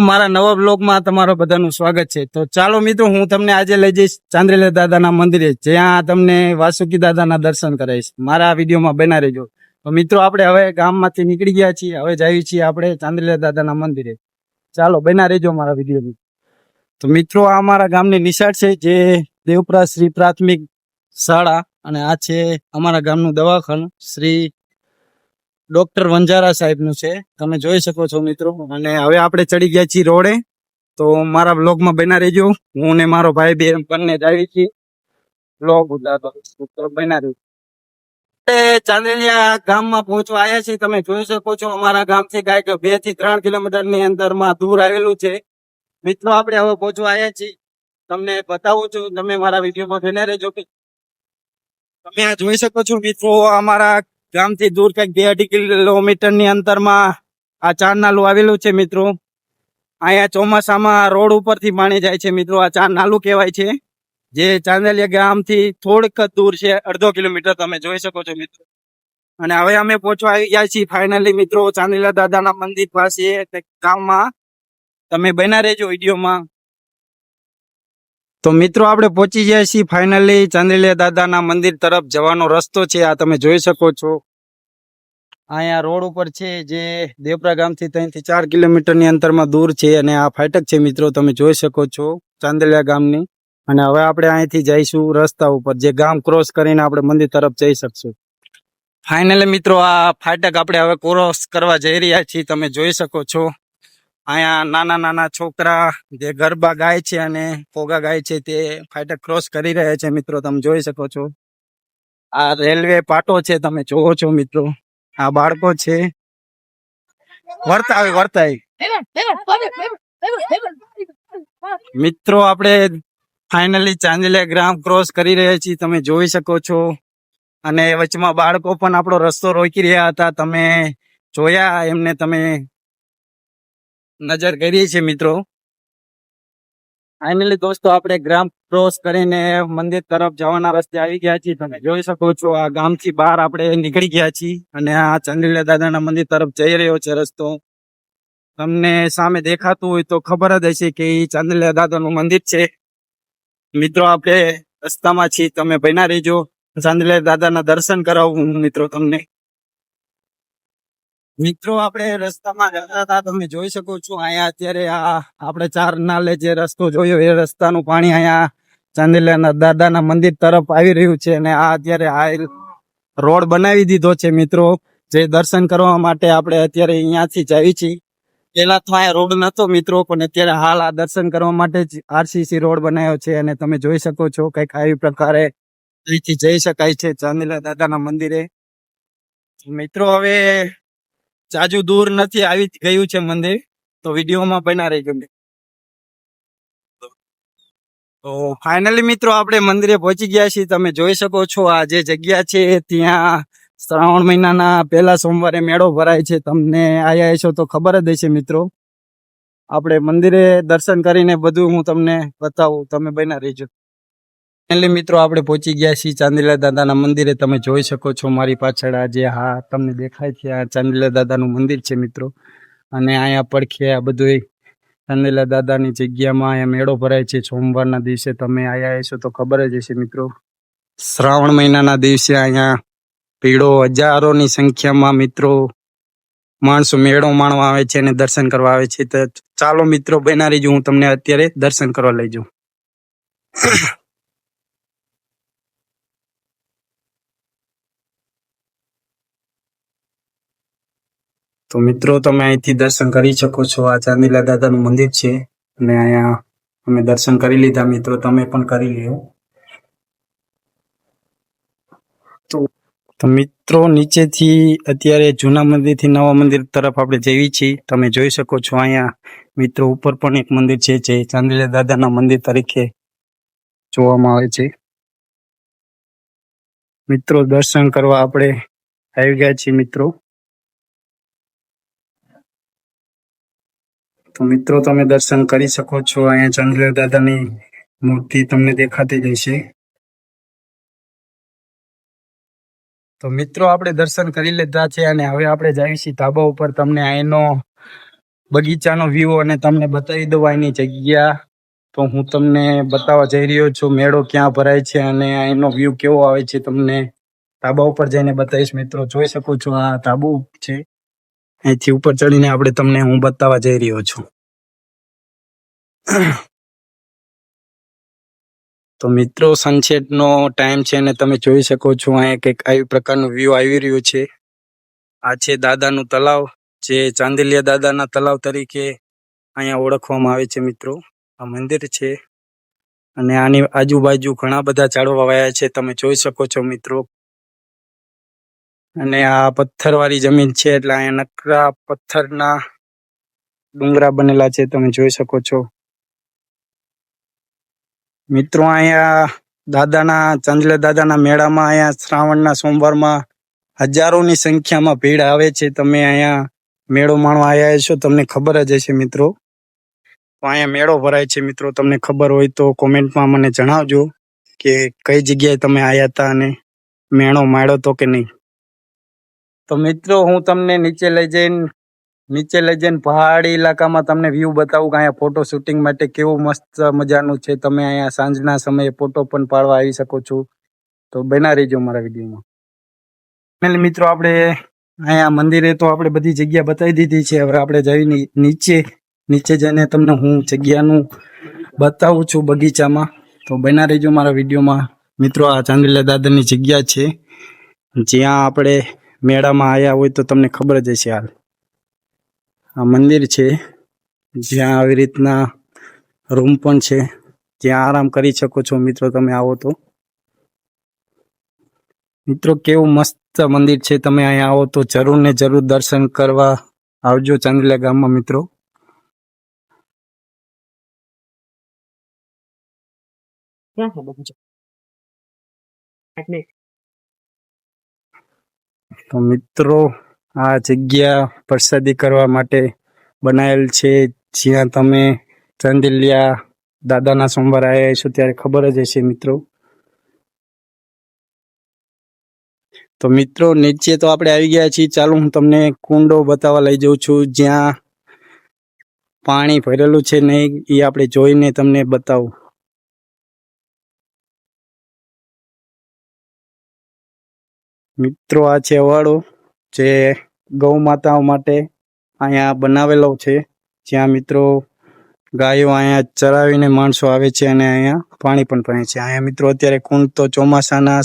મારા નવા બ્લોગમાં તમારું બધાનું સ્વાગત છે. તો ચાલો મિત્રો, હું તમને આજે લઈ જઈશ ચાંદ્રેલા દાદાના મંદિરે, જ્યાં તમને વાસુકી દાદાના દર્શન કરાવીશ. મારા વિડીયોમાં બના રહેજો. તો મિત્રો, આપણે હવે ગામમાંથી નીકળી ગયા છીએ. હવે જઈએ છીએ આપણે ચાંદ્રેલા દાદાના મંદિરે. ચાલો, બના રહેજો મારા વિડીયોની તો મિત્રો, આ અમારા ગામની નિશાળ છે, જે દેવપરા શ્રી પ્રાથમિક શાળા, અને આ છે અમારા ગામનું દવાખાનું શ્રી ડોક્ટર વંજારા સાહેબનું છે. તમે જોઈ શકો છો મિત્રો. અને હવે આપણે ચડી ગયા છીએ રોડે. તો મારા બ્લોગમાં બના રહેજો. હું ને મારો ભાઈ બે બંને જાવી છીએ. બ્લોગ બના રહ્યું ચાંદલિયા ગામમાં પહોંચવા આવ્યા છીએ. તમે જોઈ શકો છો અમારા ગામથી કાંઈક બેથી ત્રણ કિલોમીટરની અંતરમાં દૂર આવેલું છે. મિત્રો, આપણે હવે પહોંચવા આવ્યા છીએ. તમને બતાવું છું. તમે મારા વિડીયોમાં બના રહેજો. તમે આ જોઈ શકો છો મિત્રો, અમારા ગામથી દૂર કંઈક બે અઢી કિલોમીટરની અંતરમાં આ ચાર નાલું આવેલું છે, મિત્રો. અહીંયા ચોમાસામાં રોડ ઉપરથી પાણી જાય છે, મિત્રો. આ ચાર નાલું કહેવાય છે. જે ચાંદલિયા ગામથી થોડક દૂર છે, અડધો કિલોમીટર તમે જોઈ શકો છો, મિત્રો. અને હવે અમે પહોંચવા આવી ગયા છીએ ફાઇનલી, મિત્રો, ચાંદલિયા દાદાના મંદિર પાસે ગામમાં. તમે બના રહેજો વિડીયોમાં. તો મિત્રો, આપણે પહોંચી ગયા છીએ ફાઇનલી ચાંદલિયા દાદાના મંદિર તરફ જવાનો રસ્તો છે, આ તમે જોઈ શકો છો. અહીંયા રોડ ઉપર છે, જે દેવપરા ગામથી ત્રણથી ચાર કિલોમીટરની અંતરમાં દૂર છે અને આ ફાટક છે મિત્રો, તમે જોઈ શકો છો ચાંદલિયા ગામની. અને હવે આપણે અહીંથી જઈશું રસ્તા ઉપર, જે ગામ ક્રોસ કરીને આપણે મંદિર તરફ જઈ શકશું. ફાઇનલી મિત્રો, આ ફાટક આપણે હવે ક્રોસ કરવા જઈ રહ્યા છીએ, તમે જોઈ શકો છો. અહીંયા નાના નાના છોકરા જે ગરબા ગાય છે અને ફોગા ગાય છે તે ફાઈટર ક્રોસ કરી રહ્યા છે મિત્રો, તમે જોઈ શકો છો. આ રેલવે પાટો છે, તમે જોવો છો મિત્રો. આ બાળકો છે. વર્તાવી વર્તાવી. મિત્રો, આપણે ફાઇનલી ચાંદલિયા ગ્રામ ક્રોસ કરી રહ્યા છીએ, તમે જોઈ શકો છો. અને વચમાં બાળકો પણ આપણો રસ્તો રોકી રહ્યા હતા. તમે જોયા, એમને તમે નજર કરીએ છીએ મિત્રો. ફાઇનલી દોસ્તો, આપણે ગ્રામ ક્રોસ કરીને મંદિર તરફ જવાના રસ્તે આવી ગયા છીએ. તમે જોઈ શકો છો, આ ગામથી બહાર આપણે નીકળી ગયા છીએ અને આ ચંદ્રીલા દાદાના મંદિર તરફ જઈ રહ્યો છે રસ્તો. તમને સામે દેખાતું હોય તો ખબર જ હશે કે એ ચાંદલિયા દાદાનું મંદિર છે. મિત્રો, આપણે રસ્તામાં છીએ. તમે ભયના રહેજો. ચાંદલિયા દાદાના દર્શન કરાવું મિત્રો, તમને. મિત્રો, આપણે રસ્તામાં જતા હતા. તમે જોઈ શકો છો, અહીંયા અત્યારે આ આપણે ચાર નાલે જે રસ્તો જોયો, એ રસ્તાનું પાણી અહીંયા ચાંદલિયાના દાદાના મંદિર તરફ આવી રહ્યું છે અને આ અત્યારે આ રોડ બનાવી દીધો છે, મિત્રો. જે દર્શન કરવા માટે આપણે અત્યારે અહીંયાથી જઈએ છીએ. પેલા તો અહીંયા રોડ નતો, મિત્રો, પણ અત્યારે હાલ આ દર્શન કરવા માટે જ આરસીસી રોડ બનાવ્યો છે અને તમે જોઈ શકો છો કંઈક આવી પ્રકારે અહીંથી જઈ શકાય છે ચાંદલિયા દાદાના મંદિરે. મિત્રો, હવે જાજુ દૂર નથી આવી ગયું છે મંદિર, તો વિડીયોમાં બના રહી ગયું તો ફાઇનલી મિત્રો આપણે મંદિરે પહોંચી ગયા છીએ. તમે જોઈ શકો છો આ જે જગ્યા છે, ત્યાં શ્રાવણ મહિનાના પહેલા સોમવારે મેળો ભરાય છે. તમને આયા છો તો ખબર જ હશે મિત્રો. આપણે મંદિરે દર્શન કરીને બધું હું તમને બતાવું. તમે બના રહીજો. ફાઇનલી મિત્રો, આપણે પહોંચી ગયા છીએ ચાંદીલા દાદાના મંદિરે. તમે જોઈ શકો છો મારી પાછળ આજે હા, તમને દેખાય છે આ ચાંદીલા દાદાનું મંદિર છે મિત્રો. અને અહીંયા પડખે આ બધું ચાંદીલા દાદાની જગ્યામાં અહીંયા મેળો ભરાય છે. સોમવારના દિવસે તમે અહીંયા હશો તો ખબર જ હશે મિત્રો. શ્રાવણ મહિનાના દિવસે અહીંયા ભીડો હજારોની સંખ્યામાં મિત્રો માણસો મેળો માણવા આવે છે અને દર્શન કરવા આવે છે. તો ચાલો મિત્રો, બેનારી જ હું તમને અત્યારે દર્શન કરવા લઈ જાઉં. તો મિત્રો, તમે અહીંથી દર્શન કરી શકો છો. આ ચાંદીલા દાદાનું મંદિર છે અને અહીંયા અમે દર્શન કરી લીધા મિત્રો. તમે પણ કરી લ્યો. તો મિત્રો, નીચેથી અત્યારે જૂના મંદિરથી નવા મંદિર તરફ આપણે જઈએ છીએ. તમે જોઈ શકો છો અહીંયા મિત્રો, ઉપર પણ એક મંદિર છે જે ચાંદીલા દાદાના મંદિર તરીકે જોવામાં આવે છે. મિત્રો, દર્શન કરવા આપણે આવી ગયા છીએ મિત્રો. તો મિત્રો, તમે દર્શન કરી શકો છો. અહીંયા ચંદ્ર દાદાની મૂર્તિ તમને દેખાતી જશે તો મિત્રો, આપણે દર્શન કરી લીધા છે અને હવે આપણે જઈશી ધાબા ઉપર. તમને અહીંનો બગીચાનો વ્યૂ અને તમને બતાવી દઉં અહીંની જગ્યા. તો હું તમને બતાવવા જઈ રહ્યો છું, મેળો ક્યાં ભરાય છે અને અહીંનો વ્યૂ કેવો આવે છે. તમને ધાબા ઉપર જઈને બતાવીશ મિત્રો. જોઈ શકો છો આ ધાબુ છે. અહીંથી ઉપર ચડીને આપણે તમને હું બતાવવા જઈ રહ્યો છું. તો મિત્રો સનસેટનો ટાઈમ છે અને તમે જોઈ શકો છો અહીંયા કંઈક આવી પ્રકારનું વ્યૂ આવી રહ્યું છે. આ છે દાદાનું તલાવ, જે ચાંદલિયા દાદાના તલાવ તરીકે અહીંયા ઓળખવામાં આવે છે મિત્રો. આ મંદિર છે અને આની આજુબાજુ ઘણા બધા ઝાડવા વાયા છે, તમે જોઈ શકો છો મિત્રો. અને આ પથ્થરવાળી જમીન છે એટલે અહીંયા નકરા પથ્થરના ડુંગરા બનેલા છે, તમે જોઈ શકો છો. મિત્રો, અહીંયા દાદાના, ચાંદલે દાદાના મેળામાં અહીંયા શ્રાવણના સોમવારમાં હજારોની સંખ્યામાં ભીડ આવે છે. તમે અહીંયા મેળો માણવા આવ્યા છો તમને ખબર જ હશે મિત્રો. તો અહીંયા મેળો ભરાય છે મિત્રો, તમને ખબર હોય તો કોમેન્ટમાં મને જણાવજો કે કઈ જગ્યાએ તમે આવ્યા હતા અને મેળો માળ્યો તો કે નહીં. તો મિત્રો, હું તમને નીચે લઈ જઈને, નીચે લઈ જઈને પહાડી ઇલાકામાં તમને વ્યૂ બતાવું કે અહીંયા ફોટો શૂટિંગ માટે કેવું મસ્ત મજાનું છે. તમે અહીંયા સાંજના સમયે ફોટો પણ પાડવા આવી શકો છો. તો બના રહીજો મારા વિડીયોમાં. મિત્રો, આપણે અહીંયા મંદિરે તો આપણે બધી જગ્યા બતાવી દીધી છે. હવે આપણે જઈને નીચે નીચે જઈને તમને હું જગ્યાનું બતાવું છું બગીચામાં. તો બના રહીજો મારા વિડીયોમાં. મિત્રો, આ ચાંદીલા દાદાની જગ્યા છે. જ્યાં આપણે મેળામાં આવ્યા હોય તો તમને ખબર જ હશે હાલ. આ મંદિર છે, જ્યાં આવી રીતના રૂમ પણ છે. ત્યાં આરામ કરી શકો છો મિત્રો તમે આવો તો. મિત્રો કેવું મસ્ત મંદિર છે, તમે અહીંયા આવો તો જરૂર ને જરૂર દર્શન કરવા આવજો ચાંદલા ગામમાં મિત્રો. ક્યાં છે એટલે તો મિત્રો, આ જગ્યા પ્રસાદી કરવા માટે બનાવેલ છે, જ્યાં તમે ચાંદલિયા દાદાના સોમવાર આવ્યા છો ત્યારે ખબર જ હશે મિત્રો. તો મિત્રો, નીચે તો આપણે આવી ગયા છીએ. ચાલો હું તમને કુંડો બતાવવા લઈ જાઉં છું, જ્યાં પાણી ભરેલું છે નહીં એ આપણે જોઈને તમને બતાવું. મિત્રો, આ છે અવાડો જે ગૌ માતાઓ માટે અહીંયા બનાવેલો છે. જ્યાં મિત્રો ગાયો અહીંયા ચરાવીને માણસો આવે છે અને અહીંયા પાણી પણ પીએ છે. અહીંયા મિત્રો અત્યારે કુંડ તો ચોમાસાના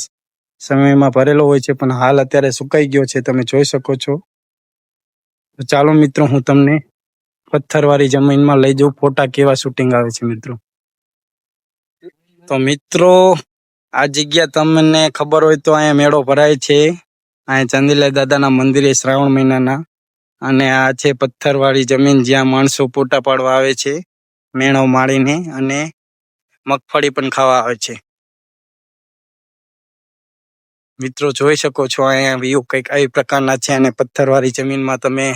સમયમાં ભરેલો હોય છે, પણ હાલ અત્યારે સુકાઈ ગયો છે. તમે જોઈ શકો છો. તો ચાલો મિત્રો, હું તમને પથ્થરવાળી જમીનમાં લઈ જાઉં. ફોટા કેવા શૂટિંગ આવે છે મિત્રો? તો મિત્રો આ જગ્યા તમને ખબર હોય તો અહીંયા મેળો ભરાય છે. અહીંયા ચંદીલાલ દાદાના મંદિરે શ્રાવણ મહિનાના. અને આ છે પથ્થરવાળી જમીન જ્યાં માણસો પોટા પાડવા આવે છે મેળો માળીને અને મગફળી પણ ખાવા આવે છે. મિત્રો જોઈ શકો છો અહીંયા વ્યૂ કંઈક આવી પ્રકારના છે અને પથ્થરવાળી જમીનમાં તમે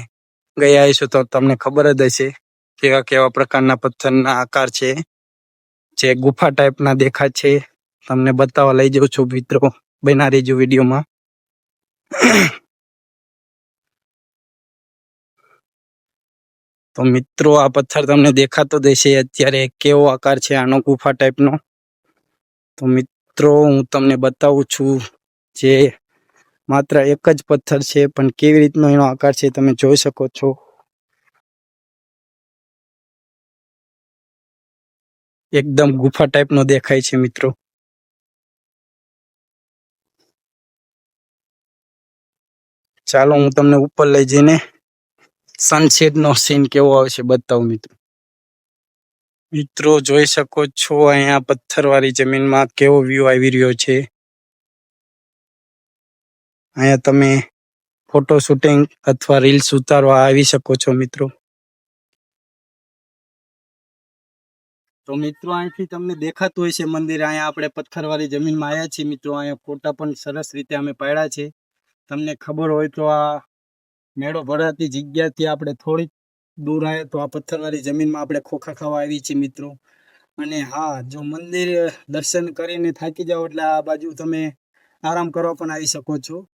ગયા હશો તો તમને ખબર જ હશે કેવા કેવા પ્રકારના પથ્થરના આકાર છે. જે ગુફા ટાઈપના દેખાય છે. તમને બતાવવા લઈ જાઉં છું મિત્રો બના રહેજો વિડીયોમાં. તો મિત્રો, આ પથ્થર તમને દેખાતો દેશે અત્યારે કેવો આકાર છે આનો ગુફા ટાઈપનો. તો મિત્રો, હું તમને બતાવું છું જે માત્ર એક જ પથ્થર છે, પણ કેવી રીતનો એનો આકાર છે તમે જોઈ શકો છો. એકદમ ગુફા ટાઈપનો દેખાય છે મિત્રો. ચાલો હું તમને ઉપર લઈ જઈને સનસેટ નો સીન કેવો આવે છે બતાવું મિત્રો. મિત્રો જોઈ શકો છો અહીંયા પથ્થરવાળી જમીનમાં કેવો વ્યૂ આવી રહ્યો છે. અહીંયા તમે ફોટો શૂટિંગ અથવા રીલ્સ ઉતારવા આવી શકો છો મિત્રો. તો મિત્રો અહીંથી તમને દેખાતું હોય છે મંદિર. અહીંયા આપણે પથ્થરવાળી જમીનમાં આવ્યા છીએ. મિત્રો, અહીંયા ફોટા પણ સરસ રીતે અમે પાડ્યા છે. તમને ખબર હોય તો આ મેળો ભરાતી જગ્યાથી આપણે થોડીક દૂર આવે તો આ પથ્થરવાળી જમીનમાં આપણે ખોખા ખાવા આવી છીએ મિત્રો. અને હા, જો મંદિર દર્શન કરીને થાકી જાઓ એટલે આ બાજુ તમે આરામ કરવા પણ આવી શકો છો.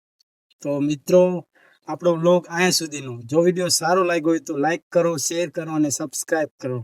તો મિત્રો, આપણો બ્લોગ અહીંયા સુધીનો. જો વીડિયો સારો લાગ્યો હોય તો લાઈક કરો, શેર કરો અને સબસ્ક્રાઈબ કરો.